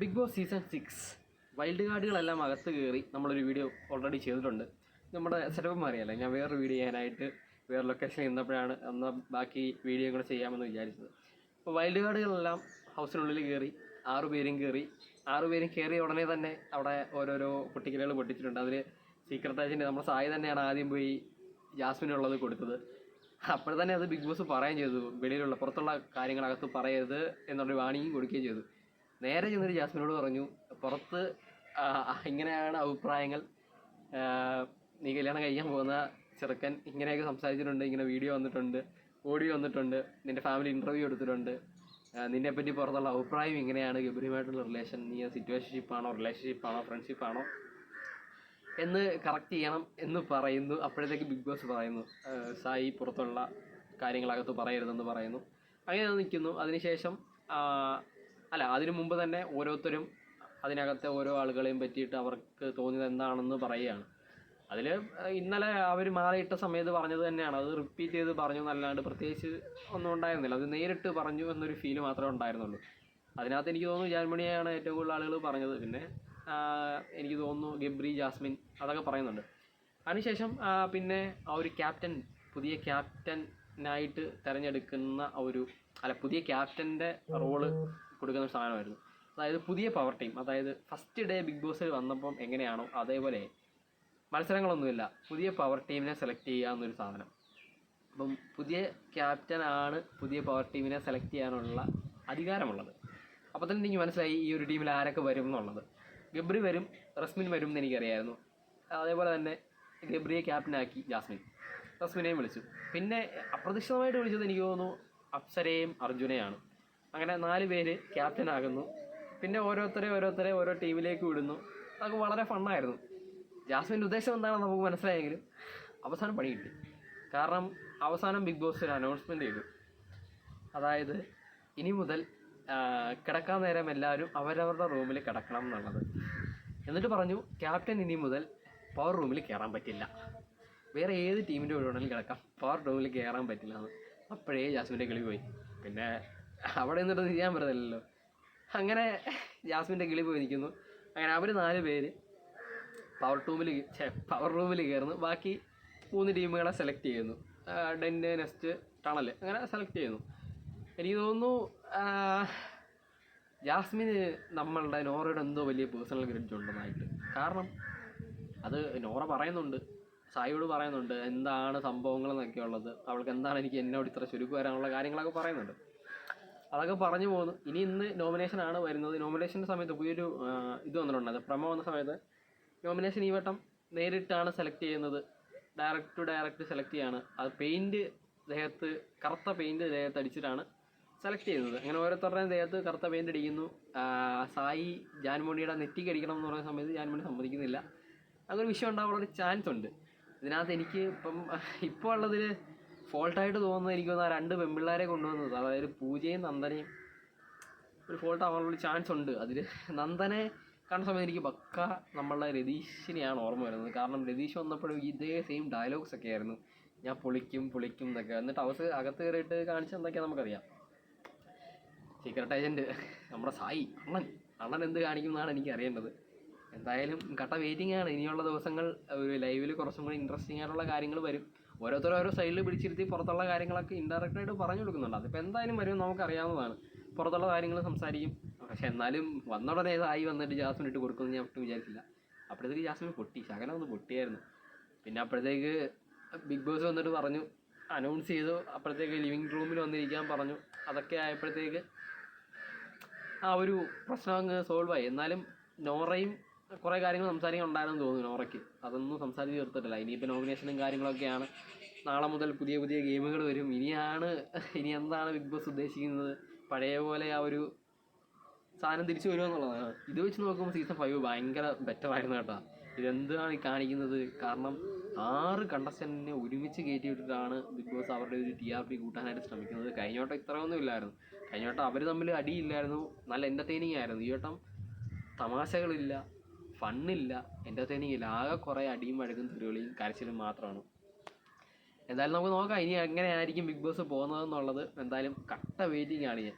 Big Boss season six wild കാർഡുകളെല്ലാം അകത്ത് കയറി നമ്മളൊരു വീഡിയോ ഓൾറെഡി ചെയ്തിട്ടുണ്ട്. നമ്മുടെ സെറ്റപ്പ് മാറിയല്ല? ഞാൻ വേറൊരു വീഡിയോ ചെയ്യാനായിട്ട് വേറെ ലൊക്കേഷനിൽ നിന്നപ്പോഴാണ് എന്നാൽ ബാക്കി വീഡിയോ കൂടെ ചെയ്യാമെന്ന് വിചാരിച്ചത്. അപ്പോൾ വൈൽഡ് കാർഡുകളെല്ലാം ഹൗസിനുള്ളിൽ കയറി ആറു പേരും കയറി. ആറു പേരും കയറിയ ഉടനെ തന്നെ അവിടെ ഓരോരോ പൊട്ടിക്കലുകൾ പൊട്ടിച്ചിട്ടുണ്ട്. അതിൽ സീക്രട്ട് ഏജന്റ് നമ്മുടെ സായി തന്നെയാണ് ആദ്യം പോയി ജാസ്മിനുള്ളത് കൊടുത്തത്. അപ്പോൾ തന്നെ അത് ബിഗ് ബോസ് പറയുകയും ചെയ്തു. വെളിയിലുള്ള പുറത്തുള്ള കാര്യങ്ങളകത്ത് പറയരുത് എന്നൊരു വാണിയും കൊടുക്കുകയും ചെയ്തു. നേരെ ചെന്നിട്ട് ജാസ്മിനോട് പറഞ്ഞു പുറത്ത് ഇങ്ങനെയാണ് അഭിപ്രായങ്ങൾ. നീ കല്യാണം കഴിക്കാൻ പോകുന്ന ചെറുക്കൻ ഇങ്ങനെയൊക്കെ സംസാരിച്ചിട്ടുണ്ട് ഇങ്ങനെ വീഡിയോ വന്നിട്ടുണ്ട് ഓഡിയോ വന്നിട്ടുണ്ട് നിന്റെ ഫാമിലി ഇന്റർവ്യൂ എടുത്തിട്ടുണ്ട്. നിന്നെപ്പറ്റി നിന്നെ പറ്റി പുറത്തുള്ള അഭിപ്രായം ഇങ്ങനെയാണ് ഗംഭീരമായിട്ടുള്ള റിലേഷൻ നീ സിറ്റുവേഷൻഷിപ്പ് ആണോ റിലേഷൻഷിപ്പ് ആണോ ഫ്രണ്ട്ഷിപ്പ് ആണോ? എന്ന് കറക്റ്റ് ചെയ്യണം എന്ന് പറയുന്നു. അപ്പോഴത്തേക്ക് ബിഗ് ബോസ് പറയുന്നു സായി പുറത്തുള്ള കാര്യങ്ങളകത്ത് പറയരുതെന്ന് പറയുന്നു. അങ്ങനെ നിൽക്കുന്നു. അതിനുശേഷം അല്ല അതിനു മുമ്പ് തന്നെ ഓരോരുത്തരും അതിനകത്തെ ഓരോ ആളുകളെയും പറ്റിയിട്ട് അവർക്ക് തോന്നിയത് എന്താണെന്ന് പറയുകയാണ്. അതിൽ ഇന്നലെ അവർ മാറിയിട്ട സമയത്ത് പറഞ്ഞത് തന്നെയാണ്. അത് റിപ്പീറ്റ് ചെയ്ത് പറഞ്ഞു എന്നല്ലാണ്ട് പ്രത്യേകിച്ച് ഒന്നും ഉണ്ടായിരുന്നില്ല. അത് നേരിട്ട് പറഞ്ഞു എന്നൊരു ഫീൽ മാത്രമേ ഉണ്ടായിരുന്നുള്ളൂ. അതിനകത്ത് എനിക്ക് തോന്നുന്നു ജാൻമണിയാണ് ഏറ്റവും കൂടുതൽ ആളുകൾ പറഞ്ഞത്. പിന്നെ എനിക്ക് തോന്നുന്നു ഗബ്രി ജാസ്മിൻ അതൊക്കെ പറയുന്നുണ്ട്. അതിനുശേഷം പിന്നെ ആ ഒരു ക്യാപ്റ്റൻ പുതിയ ക്യാപ്റ്റനായിട്ട് തിരഞ്ഞെടുക്കുന്ന ഒരു അല്ല പുതിയ ക്യാപ്റ്റന്റെ റോൾ കൊടുക്കുന്ന ഒരു സാധനമായിരുന്നു. അതായത് പുതിയ പവർ ടീം അതായത് ഫസ്റ്റ് ഡേ ബിഗ് ബോസിൽ വന്നപ്പം എങ്ങനെയാണോ അതേപോലെ മത്സരങ്ങളൊന്നുമില്ല. പുതിയ പവർ ടീമിനെ സെലക്ട് ചെയ്യുക എന്നൊരു സാധനം. അപ്പം പുതിയ ക്യാപ്റ്റൻ ആണ് പുതിയ പവർ ടീമിനെ സെലക്ട് ചെയ്യാനുള്ള അധികാരമുള്ളത്. അപ്പോൾ തന്നെ എനിക്ക് മനസ്സിലായി ഈ ഒരു ടീമിൽ ആരൊക്കെ വരും എന്നുള്ളത്. ഗബ്രി വരും റസ്മിൻ വരും എന്ന് എനിക്കറിയായിരുന്നു. അതേപോലെ തന്നെ ഗബ്രിയെ ക്യാപ്റ്റനാക്കി ജാസ്മിൻ. റസ്മിനെയും വിളിച്ചു. പിന്നെ അപ്രതീക്ഷിതമായിട്ട് വിളിച്ചത് എനിക്ക് തോന്നുന്നു അപ്സരയും അർജുനെയാണ്. അങ്ങനെ നാല് പേര് ക്യാപ്റ്റൻ ആകുന്നു. പിന്നെ ഓരോരുത്തരെ ഓരോരുത്തരെ ഓരോ ടീമിലേക്ക് വിടുന്നു. അതൊക്കെ വളരെ ഫണ്ണായിരുന്നു ജാസ്മിന്റെ ഉദ്ദേശം എന്താണെന്ന് നമുക്ക് മനസ്സിലായെങ്കിലും അവസാനം പണി കിട്ടി. കാരണം അവസാനം ബിഗ് ബോസ് ഒരു അനൗൺസ്മെന്റ് ചെയ്തു അതായത് ഇനി മുതൽ കിടക്കാൻ നേരം എല്ലാവരും അവരവരുടെ റൂമിൽ കിടക്കണം എന്നുള്ളത്. എന്നിട്ട് പറഞ്ഞു ക്യാപ്റ്റൻ ഇനി മുതൽ പവർ റൂമിൽ കയറാൻ പറ്റില്ല. വേറെ ഏത് ടീമിന്റെ കൂടെ വേണമെങ്കിലും കിടക്കാം? പവർ റൂമിൽ കയറാൻ പറ്റില്ല. എന്ന് അപ്പോഴേ ജാസ്മിന്റെ കിളി പോയി. പിന്നെ അവിടെ നിന്നിട്ട് ചെയ്യാൻ പറ്റത്തില്ലല്ലോ. അങ്ങനെ ജാസ്മിന്റെ കിളി പോയി നിൽക്കുന്നു. അങ്ങനെ അവർ നാല് പേര് പവർ ടൂമിൽ പവർ റൂമിൽ കയറുന്നു. ബാക്കി മൂന്ന് ടീമുകളെ സെലക്ട് ചെയ്യുന്നു. ഡെന്റ് നെസ്റ്റ് ടണൽ അങ്ങനെ സെലക്ട് ചെയ്യുന്നു. എനിക്ക് തോന്നുന്നു ജാസ്മിന് നമ്മളുടെ നോറയുടെ എന്തോ വലിയ പേഴ്സണൽ ഗ്രഡ്ജ് ഉണ്ടെന്നായിട്ട്. കാരണം അത് നോറ പറയുന്നുണ്ട്. സായിയോട് പറയുന്നുണ്ട്. എന്താണ് സംഭവങ്ങൾ എന്നൊക്കെ ഉള്ളത് അവൾക്ക് എന്താണ് എനിക്ക് എന്നോട് ഇത്ര ചുരുക്ക് വരാനുള്ള കാര്യങ്ങളൊക്കെ പറയുന്നുണ്ട്. അതൊക്കെ പറഞ്ഞു പോകുന്നു ഇനി ഇന്ന് നോമിനേഷൻ ആണ് വരുന്നത്. നോമിനേഷന്റെ സമയത്ത് പുതിയൊരു ഇത് വന്നിട്ടുണ്ട്. പ്രമോ വന്ന സമയത്ത് നോമിനേഷൻ ഈ വട്ടം നേരിട്ടാണ് സെലക്ട് ചെയ്യുന്നത്. ഡയറക്റ്റ് ടു ഡയറക്റ്റ് സെലക്ട് ചെയ്യാണ്. അത് പെയിന്റ് ദേഹത്ത് കറുത്ത പെയിന്റ് ദേഹത്ത് അടിച്ചിട്ടാണ് സെലക്ട് ചെയ്യുന്നത്. അങ്ങനെ ഓരോരുത്തരുടെയും ദേഹത്ത് കറുത്ത പെയിന്റ് അടിക്കുന്നു. സായി ജാൻമോണിയുടെ നെറ്റിക്ക് അടിക്കണം എന്ന് പറയുന്ന സമയത്ത് ജാൻമോണി സമ്മതിക്കുന്നില്ല. അങ്ങനെ വിഷയം ഉണ്ടാവാനുള്ള ഒരു ചാൻസ് ഉണ്ട്. ഇതിനകത്ത് എനിക്ക് ഇപ്പം ഇപ്പോൾ ഉള്ളതിൽ ഫോൾട്ടായിട്ട് തോന്നുന്നത് എനിക്ക് തോന്നുന്നു ആ രണ്ട് പെൺപിള്ളേരെ കൊണ്ടുവന്നത്. അതായത് പൂജയും നന്ദനയും. ഒരു ഫോൾട്ട് ആവാനുള്ള ചാൻസ് ഉണ്ട്. അതിൽ നന്ദനെ കണ്ട സമയത്ത് എനിക്ക് പക്ക നമ്മളുടെ രതീഷിനെയാണ് ഓർമ്മ വരുന്നത്. കാരണം രതീഷ് വന്നപ്പോഴും ഇതേ സെയിം ഡയലോഗ്സ് ഒക്കെ ആയിരുന്നു ഞാൻ പൊളിക്കും പൊളിക്കും എന്നൊക്കെ. എന്നിട്ട് അവസ് അകത്ത് കയറിയിട്ട് കാണിച്ച എന്തൊക്കെയാ നമുക്കറിയാം. സീക്രട്ട് ഏജന്റ് നമ്മുടെ സായി അണ്ണൻ. അണ്ണൻ എന്ത് കാണിക്കും എന്നാണ് എനിക്ക് അറിയേണ്ടത് എന്തായാലും കട്ട വെയിറ്റിംഗ് ആണ്. ഇനിയുള്ള ദിവസങ്ങൾ ഒരു ലൈവിൽ കുറച്ചും കൂടി ഇൻട്രസ്റ്റിംഗ് ആയിട്ടുള്ള കാര്യങ്ങൾ വരും. ഓരോരുത്തർ ഓരോ സൈഡിൽ പിടിച്ചിരുത്തി പുറത്തുള്ള കാര്യങ്ങളൊക്കെ ഇൻഡയറക്റ്റായിട്ട് പറഞ്ഞു കൊടുക്കുന്നുണ്ട്. അതിപ്പോൾ എന്തായാലും വരും നമുക്കറിയാവുന്നതാണ്. പുറത്തുള്ള കാര്യങ്ങൾ സംസാരിക്കും. പക്ഷെ എന്നാലും വന്ന ഉടനെ സായി വന്നിട്ട് ജാസ്മിൻ ഇട്ട് കൊടുക്കുമെന്ന് ഞാൻ ഒട്ടും വിചാരിച്ചില്ല. അപ്പോഴത്തേക്ക് ജാസ്മിൻ പൊട്ടി. ശകലം ഒന്ന് പൊട്ടിയായിരുന്നു. പിന്നെ അപ്പോഴത്തേക്ക് ബിഗ് ബോസ് വന്നിട്ട് പറഞ്ഞു അനൗൺസ് ചെയ്തു. അപ്പോഴത്തേക്ക് ലിവിങ് റൂമിൽ വന്നിരിക്കാൻ പറഞ്ഞു. അതൊക്കെ ആയപ്പോഴത്തേക്ക് ആ ഒരു പ്രശ്നം അങ്ങ് സോൾവ് ആയി. എന്നാലും നോറയും കുറേ കാര്യങ്ങൾ സംസാരിക്കാൻ ഉണ്ടായിരുന്നു തോന്നുന്നു നോറയ്ക്ക് അതൊന്നും സംസാരിച്ച് തീർത്തിട്ടില്ല. ഇനിയിപ്പോൾ നോമിനേഷനും കാര്യങ്ങളൊക്കെയാണ്. നാളെ മുതൽ പുതിയ പുതിയ ഗെയിമുകൾ വരും. ഇനിയാണ് ഇനി എന്താണ് ബിഗ് ബോസ് ഉദ്ദേശിക്കുന്നത്? പഴയ പോലെ ആ ഒരു സാധനം തിരിച്ചു വരുമോ എന്നുള്ളതാണ്. ഇത് വെച്ച് നോക്കുമ്പോൾ സീസൺ ഫൈവ് ഭയങ്കര ബെറ്റർ ആയിരുന്നു കേട്ടോ. ഇതെന്താണ് ഈ കാണിക്കുന്നത്? കാരണം ആറ് കണ്ടസ്റ്റന്റിനെ ഒരുമിച്ച് കയറ്റി വിട്ടിട്ടാണ് ബിഗ് ബോസ് അവരുടെ ഒരു ടി ആർ പി കൂട്ടാനായിട്ട് ശ്രമിക്കുന്നത്. കഴിഞ്ഞ വട്ടം ഇത്രയൊന്നും ഇല്ലായിരുന്നു. കഴിഞ്ഞ വട്ടം അവർ തമ്മിൽ അടിയില്ലായിരുന്നു. നല്ല എന്റർടൈനിങ് ആയിരുന്നു. ഈ വട്ടം തമാശകളില്ല. ഫണ്ണില്ല. എന്റർടൈനിങ് ഇല്ല. ആകെ കുറേ അടിയും വഴക്കും തെരുവിളിയും കരച്ചിലും മാത്രമാണ്. എന്തായാലും നമുക്ക് നോക്കാം. ഇനി എങ്ങനെയായിരിക്കും ബിഗ് ബോസ് പോകുന്നതെന്നുള്ളത്. എന്തായാലും കട്ട വെയിറ്റിംഗ് ആണ് ഞാൻ